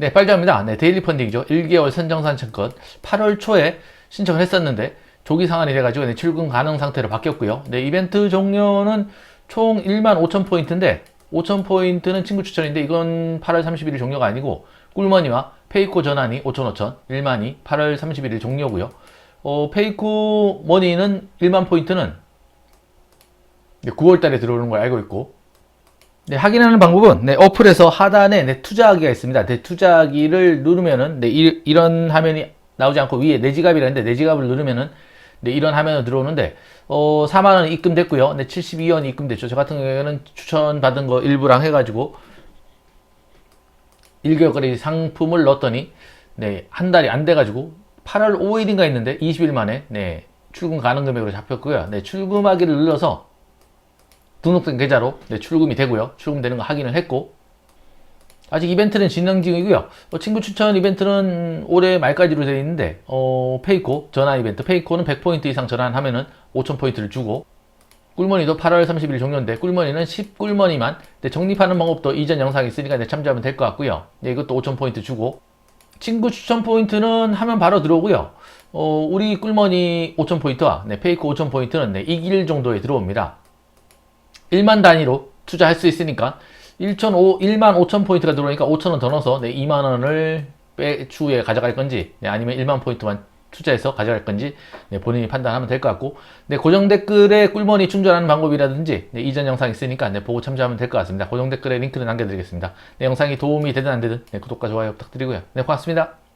네, 빨리합니다. 네, 데일리 펀딩이죠. 1개월 선정산 청권 8월 초에 신청을 했었는데 조기 상한이 돼가지고 네, 출금 가능 상태로 바뀌었고요. 네, 이벤트 종료는 총 1만 5천 포인트인데 5천 포인트는 친구 추천인데 이건 8월 31일 종료가 아니고 꿀머니와 페이코 전환이 5천 5천 1만이 8월 31일 종료고요. 어, 페이코 머니는 1만 포인트는 9월 달에 들어오는 걸 알고 있고 네, 확인하는 방법은 네, 어플에서 하단에 네, 투자하기가 있습니다. 네, 투자하기를 누르면은 네, 이, 이런 화면이 나오지 않고 위에 내 지갑이라는데 내 지갑을 누르면은 네, 이런 화면으로 들어오는데 어, 4만 원 입금됐고요. 네, 72원 입금됐죠. 저 같은 경우에는 추천받은 거 일부랑 해가지고 1개월 거리 상품을 넣었더니 네, 한 달이 안 돼가지고 8월 5일인가 했는데 20일 만에 네, 출금 가능 금액으로 잡혔고요. 네, 출금하기를 눌러서 등록된 계좌로 네, 출금이 되고요. 출금되는 거 확인을 했고 아직 이벤트는 진행 중이고요. 어, 친구 추천 이벤트는 올해 말까지로 되어 있는데 어, 페이코 전환 이벤트 페이코는 100포인트 이상 전환하면은 5000포인트를 주고 꿀머니도 8월 30일 종료인데 꿀머니는 10꿀머니만 네, 적립하는 방법도 이전 영상에 있으니까 네, 참조하면 될 것 같고요. 네, 이것도 5000포인트 주고 친구 추천 포인트는 하면 바로 들어오고요. 어, 우리 꿀머니 5000포인트와 네, 페이코 5000포인트는 네, 2길 정도에 들어옵니다. 1만 단위로 투자할 수 있으니까 1,500, 1만 5천 포인트가 들어오니까 5천 원 더 넣어서 네, 2만 원을 빼 추후에 가져갈 건지 네, 아니면 1만 포인트만 투자해서 가져갈 건지 네, 본인이 판단하면 될 것 같고 네, 고정 댓글에 꿀머니 충전하는 방법이라든지 네, 이전 영상 있으니까 네, 보고 참조하면 될 것 같습니다. 고정 댓글에 링크를 남겨드리겠습니다. 네, 영상이 도움이 되든 안 되든 네, 구독과 좋아요 부탁드리고요. 네, 고맙습니다.